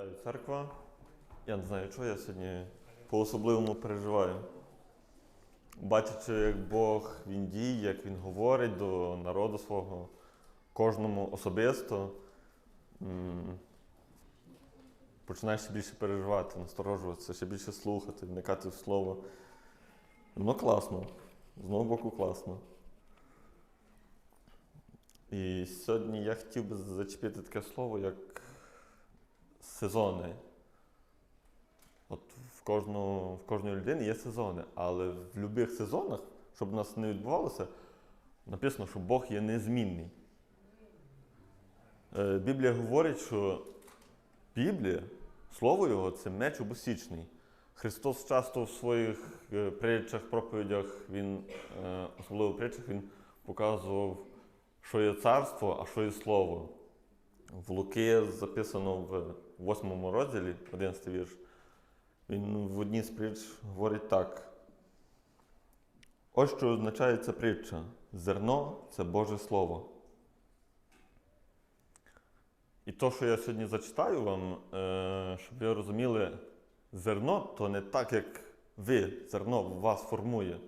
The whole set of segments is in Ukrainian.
Вітаю церква. Я не знаю, чого я сьогодні по-особливому переживаю. Бачачи, як Бог він діє, як Він говорить до народу свого, кожному особисто, починаєш ще більше переживати, насторожуватися, ще більше слухати, вникати в слово. Воно класно. З одного боку класно. І сьогодні я хотів би зачепити таке слово, як сезони. От в, кожну, в кожної людини є сезони, але в будь-яких сезонах, щоб у нас не відбувалося, написано, що Бог є незмінний. Е, Біблія говорить, що Біблія, слово Його це меч обосічний. Христос часто в своїх е, притчах, проповідях, він, е, особливо в притчах, він показував, що є царство, а що є слово. В Луки записано в 8 розділі, 11 вірш. Він в одній з притч говорить так. Ось що означає ця притча. Зерно це Боже Слово. І то, що я сьогодні зачитаю вам, е, щоб ви розуміли, зерно то не так, як ви, зерно вас формує.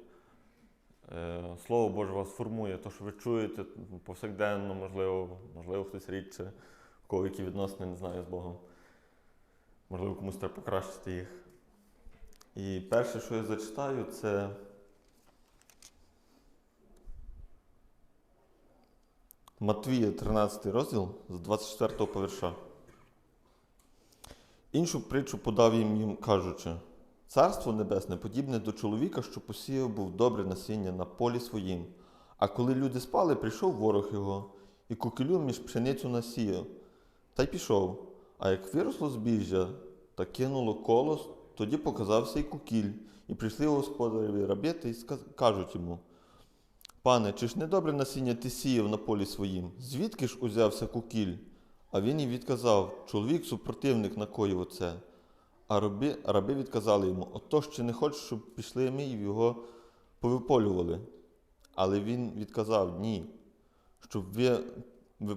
Е, Слово Боже вас формує, то, що ви чуєте повсякденно, можливо, можливо, хтось рідше, у кого які відносини не знаю з Богом. Можливо, комусь треба покращити їх. І перше, що я зачитаю, це Матвія, 13 розділ з 24 по вірша. Іншу притчу подав їм, їм кажучи: Царство Небесне подібне до чоловіка, що посіяв був добре насіння на полі своїм. А коли люди спали, прийшов ворог його, і кукілю між пшеницю насіяв, та й пішов. А як виросло збіжжя та кинуло колос, тоді показався й кукіль, і прийшли господареві рабити і кажуть йому: Пане, чи ж не добре насіння ти сіяв на полі своїм? Звідки ж узявся кукіль? А він їм відказав: чоловік супротивник накоїв оце. А раби, раби відказали йому: Отож, чи не хочеш, щоб пішли ми і його повиполювали? Але він відказав: Ні, щоб ви, ви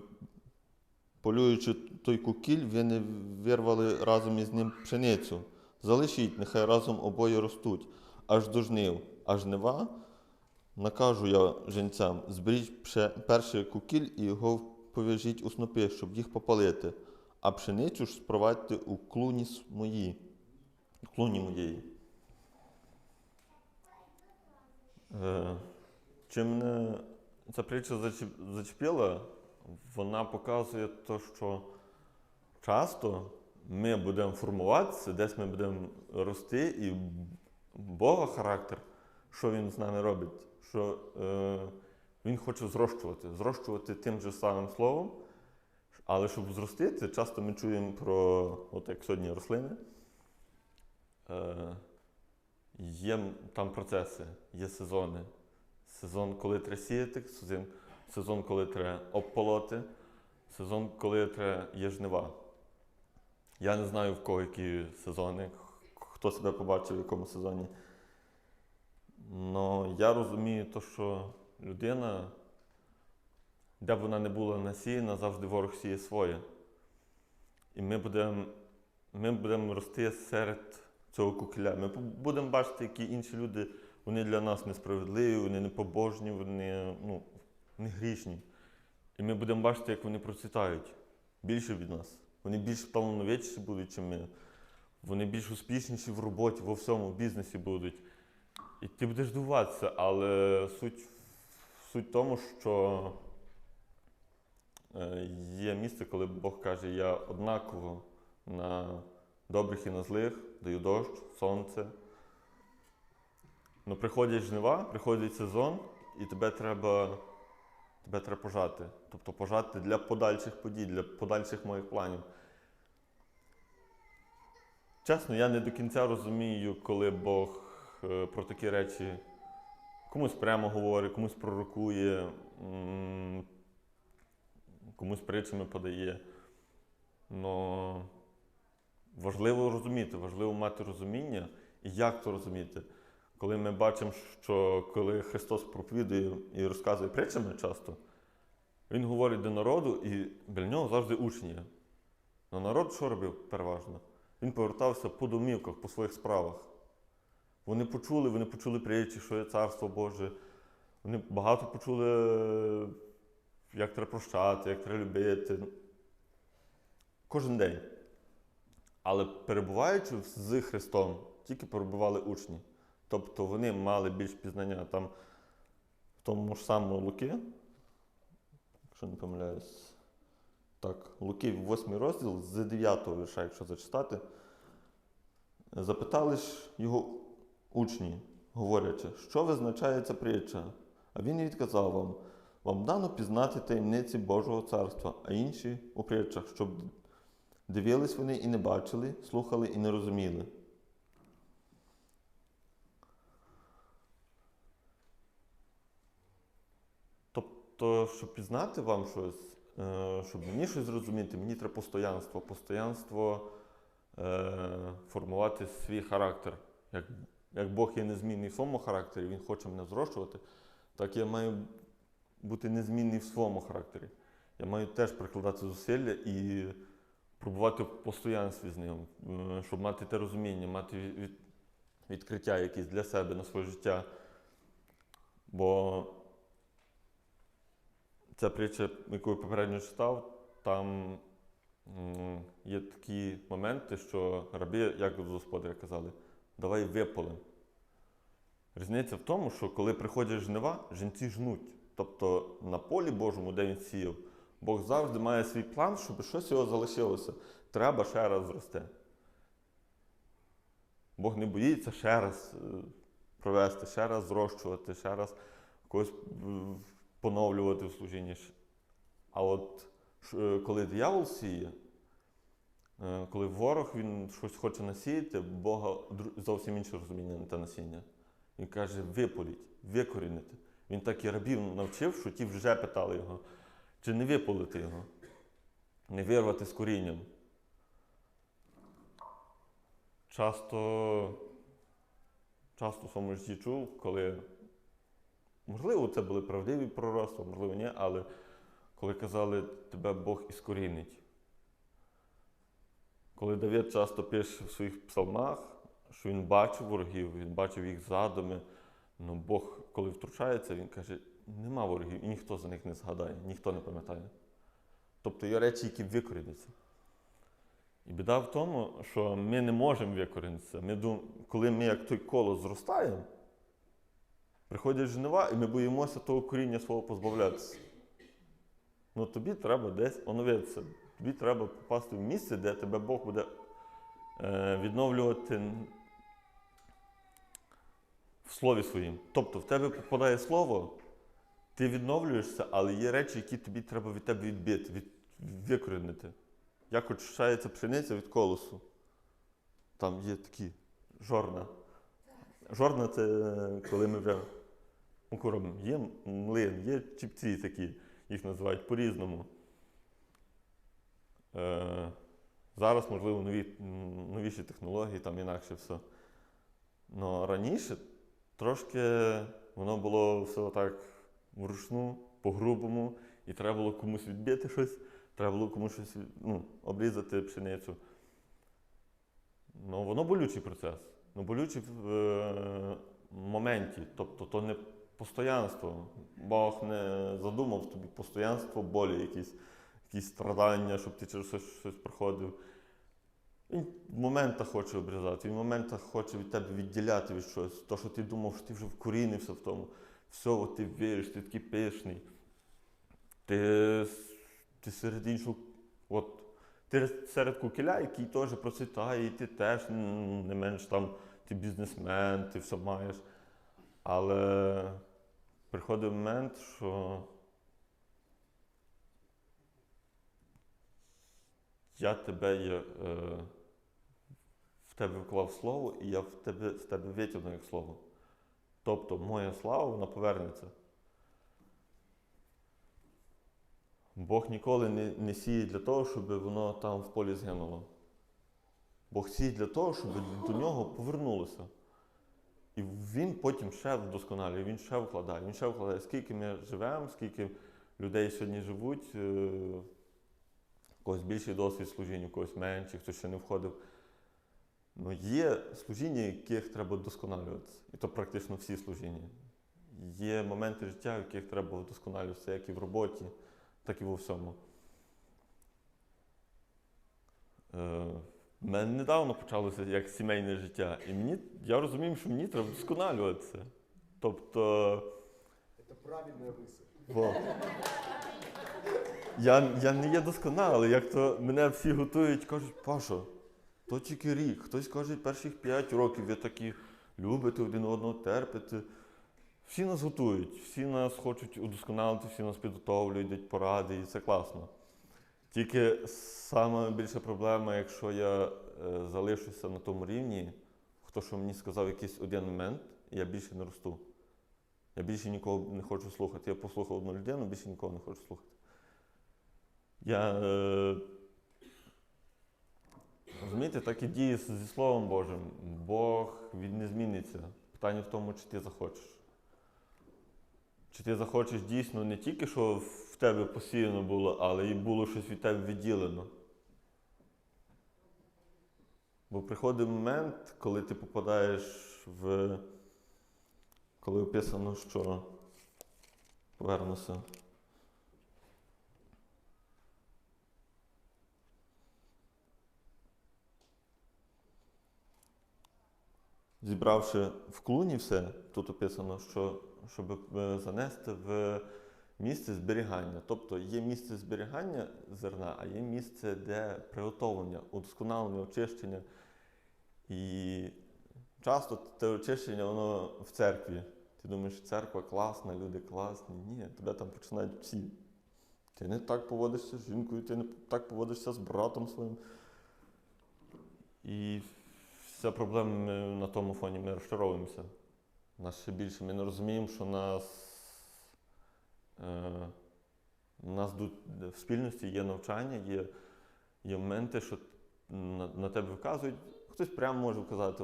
полюючи той кукіль, ви не вирвали разом із ним пшеницю. Залишіть, нехай разом обоє ростуть, аж до жнив, а жнива накажу я женцям, зберіть перший кукіль і його пов'яжіть у снопи, щоб їх попалити, а пшеницю ж спровадьте у клуні мої, клуні моєї. Е, чим мене ця притча зачеп- зачепила, вона показує те, що часто ми будемо формуватися, десь ми будемо рости, і Бога характер, що Він з нами робить, що е, Він хоче зрощувати, зрощувати тим же самим словом. Але щоб зростити, часто ми чуємо про, от як сьогодні, рослини. Е, є там процеси, є сезони. Сезон, коли треба сіяти, сезон, сезон, коли треба обполоти, сезон, коли треба є жнива. Я не знаю, в кого які сезони, хто себе побачив в якому сезоні. Но я розумію, то, що людина, де б вона не була насіяна, завжди ворог сіє своє. І ми будемо ми будемо рости серед цього кукіля. Ми будемо бачити, які інші люди, вони для нас несправедливі, вони непобожні, вони ну, не грішні. І ми будемо бачити, як вони процвітають більше від нас. Вони більш талановитіші будуть, ніж ми. Вони більш успішніші в роботі, во всьому в бізнесі будуть. І ти будеш дивуватися, але суть, суть в тому, що е, є місце, коли Бог каже, я однаково на добрих і на злих даю дощ, сонце. Ну, приходять жнива, приходить сезон, і тебе треба, тебе треба пожати. Тобто пожати для подальших подій, для подальших моїх планів. Чесно, я не до кінця розумію, коли Бог е, про такі речі комусь прямо говорить, комусь пророкує, комусь притчами подає. Но важливо розуміти, важливо мати розуміння і як то розуміти. Коли ми бачимо, що коли Христос проповідує і розказує притчами часто, Він говорить до народу, і біля нього завжди учні є. Ну, народ що робив переважно? Він повертався по домівках, по своїх справах. Вони почули, вони почули притчі, що є царство Боже. Вони багато почули, як треба прощати, як треба любити. Кожен день. Але перебуваючи з Христом, тільки перебували учні. Тобто вони мали більш пізнання там в тому ж самому Луки, якщо не помиляюсь. Так, Луки, 8 розділ, з 9 вірша, якщо зачитати, запитали ж його учні, говорячи, що визначає ця притча? А він відказав вам: вам дано пізнати таємниці Божого царства, а інші у притчах, щоб дивились вони і не бачили, слухали і не розуміли. Тобто, щоб пізнати вам щось, е, щоб мені щось зрозуміти, мені треба постоянство. Постоянство е, формувати свій характер. Як, як Бог є незмінний в своєму характері, Він хоче мене зрощувати, так я маю бути незмінний в своєму характері. Я маю теж прикладати зусилля і пробувати в постоянстві з ним, е, щоб мати те розуміння, мати від- від- відкриття якісь для себе на своє життя. Бо ця притча, яку я попередньо читав, там є такі моменти, що раби, як до господаря казали, давай виполем. Різниця в тому, що коли приходять жнива, жінці жнуть. Тобто на полі Божому, де він сіяв, Бог завжди має свій план, щоб щось його залишилося. Треба ще раз зрости. Бог не боїться ще раз е, провести, ще раз зрощувати, ще раз когось е, поновлювати в служінні. А от е, коли диявол сіє, е, коли ворог він щось хоче насіяти, Бога зовсім інше розуміння на те насіння. Він каже: виполіть, викорінити. Він так і рабів навчив, що ті вже питали його, чи не виполити його, не вирвати з корінням. Часто, часто в своєму житті чув, коли, можливо, це були правдиві пророцтва, можливо, ні, але коли казали, тебе Бог іскорінить. Коли Давид часто пише в своїх псалмах, що він бачив ворогів, він бачив їх задуми, Ну, Бог, коли втручається, він каже, нема ворогів, і ніхто за них не згадає, ніхто не пам'ятає. Тобто є речі, які викоріняться. І біда в тому, що ми не можемо викорінитися. Ми дум... Коли ми як той колос зростаємо, приходять жнива, і ми боїмося того коріння свого позбавлятися. Ну тобі треба десь оновитися. Тобі треба попасти в місце, де тебе Бог буде е, відновлювати в слові своїм. Тобто в тебе попадає слово, ти відновлюєшся, але є речі, які тобі треба від тебе відбити, від, викорінити. Як очищається пшениця від колосу. Там є такі жорна. Жорна це е, коли ми вже муку. Є млин, є чіпці такі, їх називають по-різному. Е, зараз, можливо, нові, новіші технології, там інакше все. Но раніше трошки воно було все так вручну, по-грубому, і треба було комусь відбити щось, треба було комусь щось ну, обрізати пшеницю. Ну, воно болючий процес. Ну, болючий в е, моменті. Тобто то не постоянство. Бог не задумав тобі постоянство болі, якісь, якісь страдання, щоб ти через щось, щось проходив. Він в моментах хоче обрізати, він в моментах хоче від тебе відділяти від щось. То, що ти думав, що ти вже вкорінився в тому. Все, от ти віриш, ти такий пишний. Ти, ти серед іншого, от, ти серед кукіля, який теж процвітає, і ти теж не менш там, ти бізнесмен, ти все маєш. Але приходить момент, що я тебе е, в тебе вклав слово, і я в тебе, з тебе витягну як слово. Тобто моя слава, вона повернеться. Бог ніколи не, не сіє для того, щоб воно там в полі згинуло. Бог сіє для того, щоб до нього повернулося. І він потім ще вдосконалює, він ще вкладає, він ще вкладає, скільки ми живемо, скільки людей сьогодні живуть, е, когось більший досвід служіння, у когось менший, хтось ще не входив. Ну, є служіння, яких треба вдосконалюватися. І то практично всі служіння. Є моменти життя, в яких треба вдосконалюватися, як і в роботі, так і во всьому. В мене недавно почалося як сімейне життя, і мені, я розумію, що мені треба вдосконалюватися. Тобто. Это правильная мысль. Я, я не є досконалий, як то мене всі готують, кажуть, Пашо, то тільки рік. Хтось каже, перших 5 років ви такі любите один одного, терпите. Всі нас готують, всі нас хочуть удосконалити, всі нас підготовлюють, дають поради, і це класно. Тільки саме більша проблема, якщо я е, залишуся на тому рівні, хто що мені сказав якийсь один момент, я більше не росту. Я більше нікого не хочу слухати. Я послухав одну людину, більше нікого не хочу слухати. Я. Е... Розумієте, так і діє зі Словом Божим. Бог він не зміниться. Питання в тому, чи ти захочеш. Чи ти захочеш дійсно не тільки, що в тебе посіяно було, але і було щось від тебе відділено. Бо приходить момент, коли ти попадаєш в. Коли описано, що повернуся. Зібравши в клуні все, тут описано, що щоб е, занести в місце зберігання. Тобто є місце зберігання зерна, а є місце, де приготовлення, удосконалення, очищення. І часто те очищення, воно в церкві. Ти думаєш, церква класна, люди класні. Ні, тебе там починають всі. Ти не так поводишся з жінкою, ти не так поводишся з братом своїм. І вся проблема ми на тому фоні ми розчаровуємося. Нас ще більше. Ми не розуміємо, що нас, е, нас в спільності є навчання, є, є моменти, що на, на тебе вказують. Хтось прямо може вказати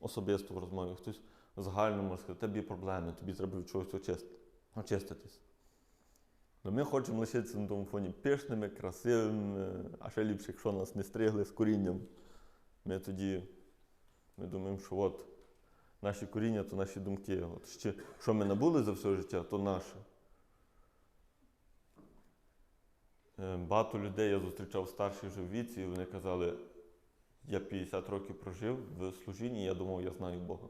особисто в розмові, хтось загально може сказати, є проблеми, тобі треба від чогось очистити, очиститись. Но ми хочемо лишитися на тому фоні пишними, красивими, а ще ліпше, якщо нас не стригли з корінням. Ми тоді ми думаємо, що от наші коріння то наші думки. От ще, що ми набули за все життя, то наше. Е, Багато людей я зустрічав старші вже в віці, і вони казали, я 50 років прожив в служінні, я думав, я знаю Бога.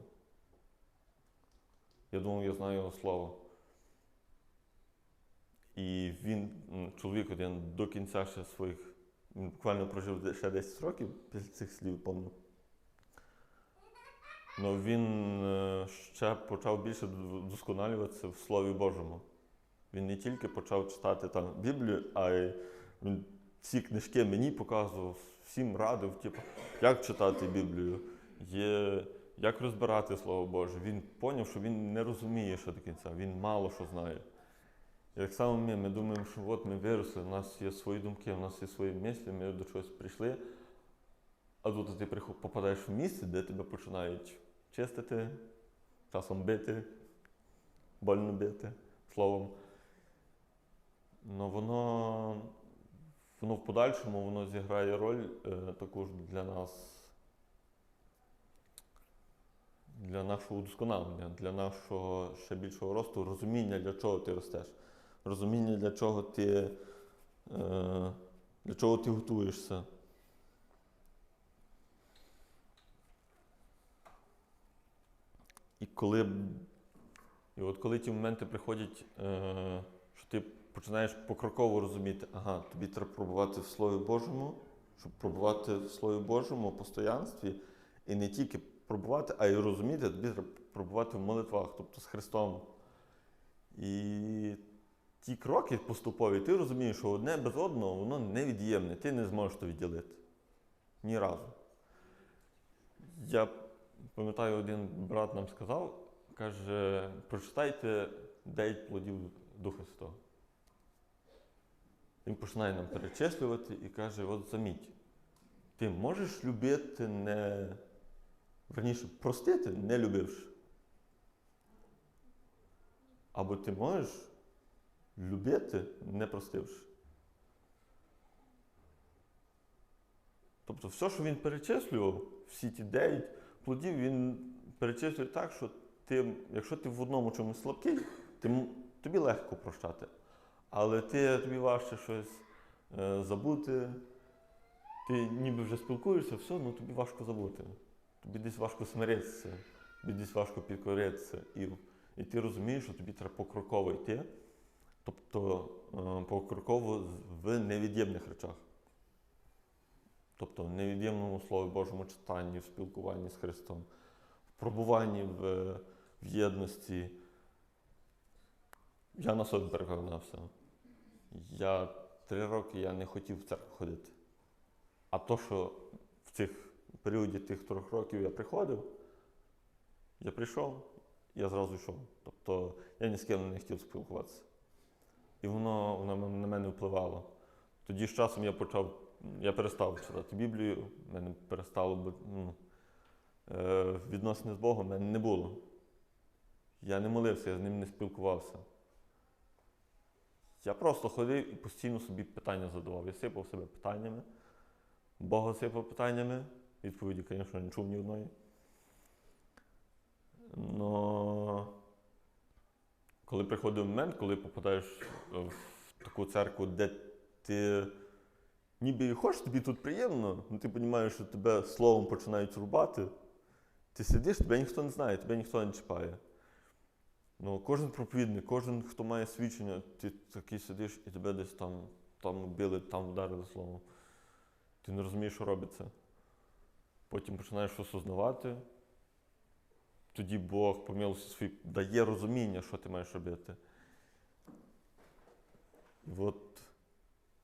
Я думав, я знаю Його Слово. І він, чоловік один, до кінця ще своїх, він буквально прожив ще 10 років після цих слів, помню. Ну він е, ще почав більше досконалюватися в Слові Божому. Він не тільки почав читати там Біблію, а й він всі книжки мені показував, всім радив, типу, як читати Біблію, є, як розбирати Слово Боже. Він зрозумів, що він не розуміє ще до кінця, він мало що знає. І так само ми, ми думаємо, що от ми виросли, у нас є свої думки, у нас є свої мислі, ми до чогось прийшли. А тут ти попадаєш в місце, де тебе починають чистити, часом бити, больно бити словом. Ну воно, воно в подальшому воно зіграє роль е, також для нас, для нашого удосконалення, для нашого ще більшого росту, розуміння, для чого ти ростеш, розуміння, для чого ти, е, для чого ти готуєшся. І коли, і от коли ті моменти приходять, е, що ти починаєш покроково розуміти, ага, тобі треба пробувати в Слові Божому, щоб пробувати в Слові Божому, постоянстві, і не тільки пробувати, а й розуміти, тобі треба пробувати в молитвах, тобто з Христом. І ті кроки поступові, ти розумієш, що одне без одного воно невід'ємне, ти не зможеш то відділити. Ні разу. Я пам'ятаю, один брат нам сказав, каже, прочитайте 9 плодів Духа Святого. Він починає нам перечислювати і каже: от заміть, ти можеш любити не верніше, простити, не любивши. Або ти можеш любити, не простивши. Тобто, все, що він перечислював, всі ті дев'ять плодів, він перечислює так, що ти, якщо ти в одному чомусь слабкий, ти, тобі легко прощати. Але ти, тобі важче щось е, забути, ти ніби вже спілкуєшся, все, ну тобі важко забути. Тобі десь важко смиритися, тобі десь важко підкоритися. І, і ти розумієш, що тобі треба покроково йти, тобто е, покроково в невід'ємних речах. Тобто в невід'ємному Слові Божому читанні, в спілкуванні з Христом, в пробуванні в, в єдності. Я на собі переконався. Я три роки я не хотів в церкву ходити. А то, що в цих періоді тих трьох років я приходив, я прийшов, я зразу йшов. Тобто я ні з ким не хотів спілкуватися. І воно, воно на мене впливало. Тоді з часом я почав, я перестав читати Біблію, в мене перестало ну, е, відносини з Богом в мене не було. Я не молився, я з ним не спілкувався. Я просто ходив і постійно собі питання задавав. Я сипав себе питаннями, Бога сипав питаннями, відповіді, звісно, не чув ні одної. Но коли приходив момент, коли попадаєш е, в таку церкву, де ти ніби і хочеш, тобі тут приємно, ну ти розумієш, що тебе словом починають рубати, ти сидиш, тебе ніхто не знає, тебе ніхто не чіпає. Ну, кожен проповідник, кожен, хто має свідчення, ти такий сидиш і тебе десь там, там били, там вдарили словом. Ти не розумієш, що робиться. Потім починаєш осознавати. Тоді Бог по милості свій дає розуміння, що ти маєш робити. І от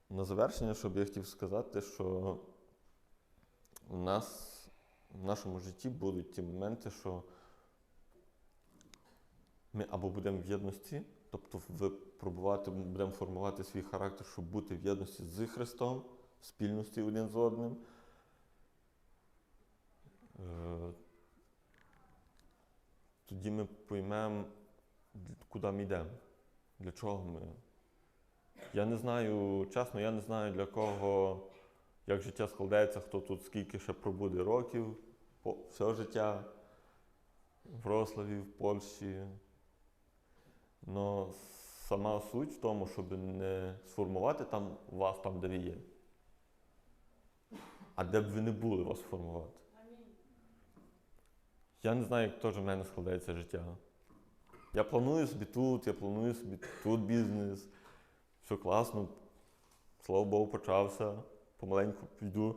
на завершення, що б я хотів сказати, що у нас в нашому житті будуть ті моменти, що ми або будемо в єдності, тобто випробувати, будемо формувати свій характер, щоб бути в єдності з Христом, в спільності один з одним. Е, Тоді ми поймемо, куди ми йдемо, для чого ми. Я не знаю, чесно, я не знаю для кого, як життя складається, хто тут скільки ще пробуде років, все життя в Рославі, в Польщі. Но сама суть в тому, щоб не сформувати там вас там, де ви є. А де б ви не були вас формувати. Я не знаю, як теж в мене складається життя. Я планую собі тут, я планую собі тут бізнес. Все класно. Слава Богу, почався. Помаленьку піду.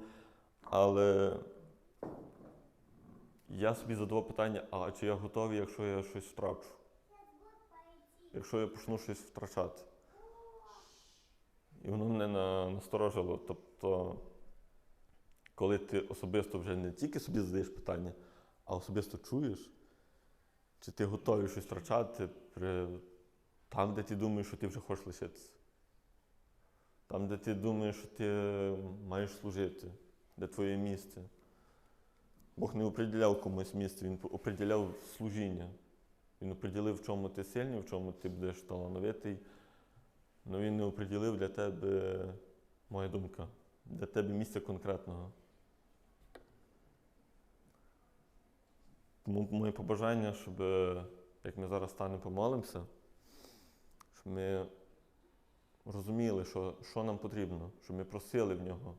Але я собі задавав питання, а чи я готовий, якщо я щось втрачу? Якщо я почну щось втрачати. І воно мене насторожило. Тобто, коли ти особисто вже не тільки собі задаєш питання, а особисто чуєш, чи ти готовий щось втрачати при... там, де ти думаєш, що ти вже хочеш лишитися. Там, де ти думаєш, що ти маєш служити, де твоє місце. Бог не определяв комусь місце, Він определяв служіння. Він определив, в чому ти сильний, в чому ти будеш талановитий. Але він не определив для тебе, моя думка, для тебе місця конкретного. Тому моє побажання, щоб як ми зараз станемо помолимося, щоб ми розуміли, що, що нам потрібно, щоб ми просили в нього.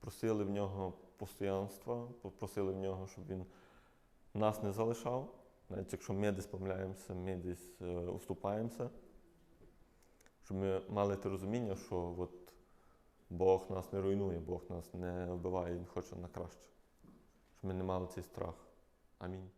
Просили в нього постоянства, просили в нього, щоб він нас не залишав. Навіть якщо ми десь помиляємося, ми десь е, уступаємося, щоб ми мали те розуміння, що от Бог нас не руйнує, Бог нас не вбиває, Він хоче на краще. Щоб ми не мали цей страх. Амінь.